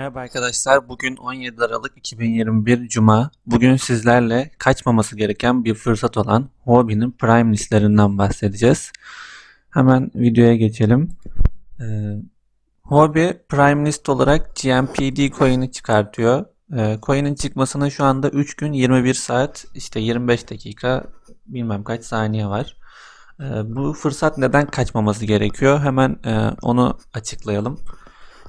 Merhaba arkadaşlar. Bugün 17 Aralık 2021 Cuma. Bugün sizlerle kaçmaması gereken bir fırsat olan Huobi'nin Prime listlerinden bahsedeceğiz. Hemen videoya geçelim. Ee, Huobi Prime list olarak GMPD coin'i çıkartıyor. Ee, coin'in çıkmasına şu anda 3 gün 21 saat işte 25 dakika bilmem kaç saniye var. Ee, bu fırsat neden kaçmaması gerekiyor? Hemen e, onu açıklayalım.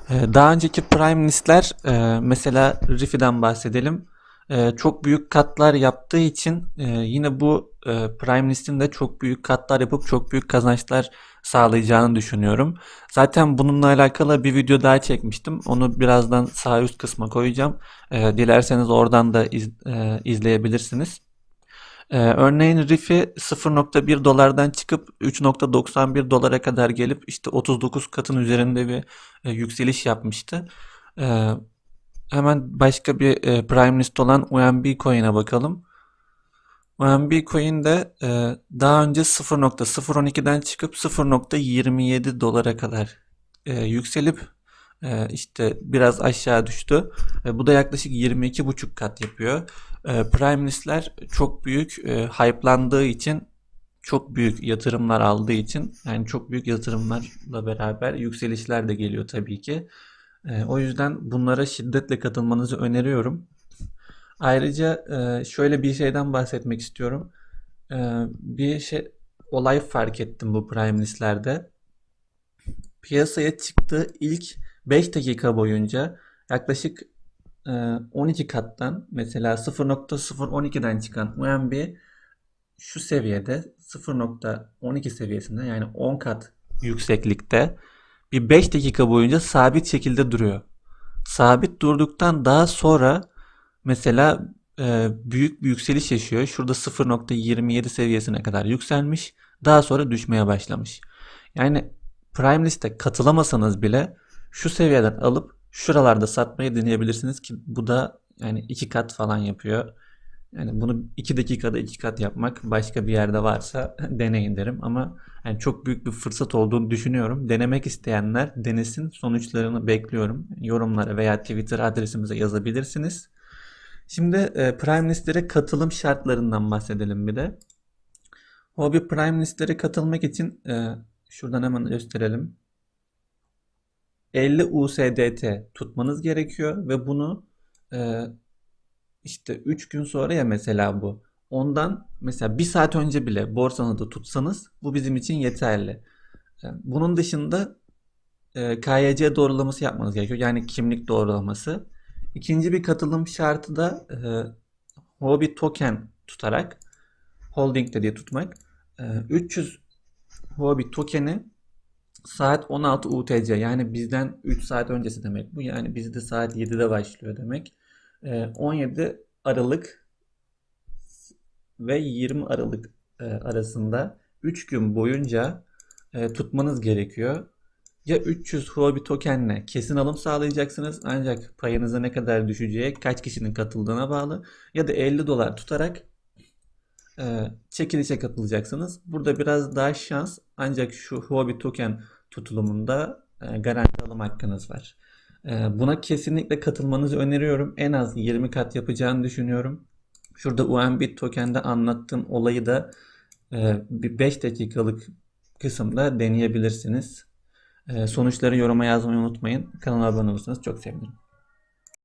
Ee, Daha önceki Prime listler e, mesela Rifi'den bahsedelim. E, çok büyük katlar yaptığı için e, yine bu Prime listin de çok büyük katlar yapıp çok büyük kazançlar sağlayacağını düşünüyorum. Zaten bununla alakalı bir video daha çekmiştim. Onu birazdan sağ üst kısma koyacağım. Dilerseniz oradan da iz- izleyebilirsiniz. Ee, örneğin Rifi 0.1 dolardan çıkıp 3.91 dolara kadar gelip işte 39 katın üzerinde bir e, yükseliş yapmıştı. Ee, hemen başka bir e, Prime List olan UMB Coin'e bakalım. UMB Coin de e, daha önce 0.012'den çıkıp 0.27 dolara kadar e, yükselip e, işte biraz aşağı düştü. E, bu da yaklaşık 22,5 kat yapıyor. E, Prime listler çok büyük e, hype'landığı için çok büyük yatırımlar aldığı için yani çok büyük yatırımlarla beraber yükselişler de geliyor tabii ki. E, o yüzden bunlara şiddetle katılmanızı öneriyorum. Ayrıca e, şöyle bir şeyden bahsetmek istiyorum. E, bir şey olay fark ettim bu Prime listlerde. Piyasaya çıktığı ilk 5 dakika boyunca yaklaşık 12 kattan mesela 0.012'den çıkan UMB şu seviyede 0.12 seviyesinde yani 10 kat yükseklikte bir 5 dakika boyunca sabit şekilde duruyor. Sabit durduktan daha sonra mesela büyük bir yükseliş yaşıyor. Şurada 0.27 seviyesine kadar yükselmiş. Daha sonra düşmeye başlamış. Yani Prime List'e katılamasanız bile şu seviyeden alıp şuralarda satmayı deneyebilirsiniz ki bu da yani iki kat falan yapıyor. Yani bunu iki dakikada iki kat yapmak başka bir yerde varsa deneyin derim ama yani çok büyük bir fırsat olduğunu düşünüyorum. Denemek isteyenler denesin. Sonuçlarını bekliyorum. Yorumlara veya Twitter adresimize yazabilirsiniz. Şimdi e, Prime listlere katılım şartlarından bahsedelim bir de. Hobby Prime listlere katılmak için e, şuradan hemen gösterelim. 50 USDT tutmanız gerekiyor ve bunu e, işte 3 gün sonra ya mesela bu. Ondan mesela bir saat önce bile borsanızda tutsanız bu bizim için yeterli. E, Bunun dışında e, KYC doğrulaması yapmanız gerekiyor. Yani kimlik doğrulaması. İkinci bir katılım şartı da e, Huobi token tutarak holding diye tutmak. E, 300 Huobi token'i saat 16 UTC yani bizden 3 saat öncesi demek bu. Yani bizde saat 7'de başlıyor demek. E, 17 Aralık ve 20 Aralık e, arasında 3 gün boyunca e, tutmanız gerekiyor. Ya 300 Huobi tokenle kesin alım sağlayacaksınız ancak payınıza ne kadar düşeceği kaç kişinin katıldığına bağlı ya da 50 dolar tutarak e, çekilişe katılacaksınız. Burada biraz daha şans ancak şu Huobi token tutulumunda e, garanti alım hakkınız var. E, buna kesinlikle katılmanızı öneriyorum. En az 20 kat yapacağını düşünüyorum. Şurada UMB token'de anlattığım olayı da bir 5 dakikalık kısımda deneyebilirsiniz. Sonuçları yoruma yazmayı unutmayın. Kanala abone olursanız çok sevinirim.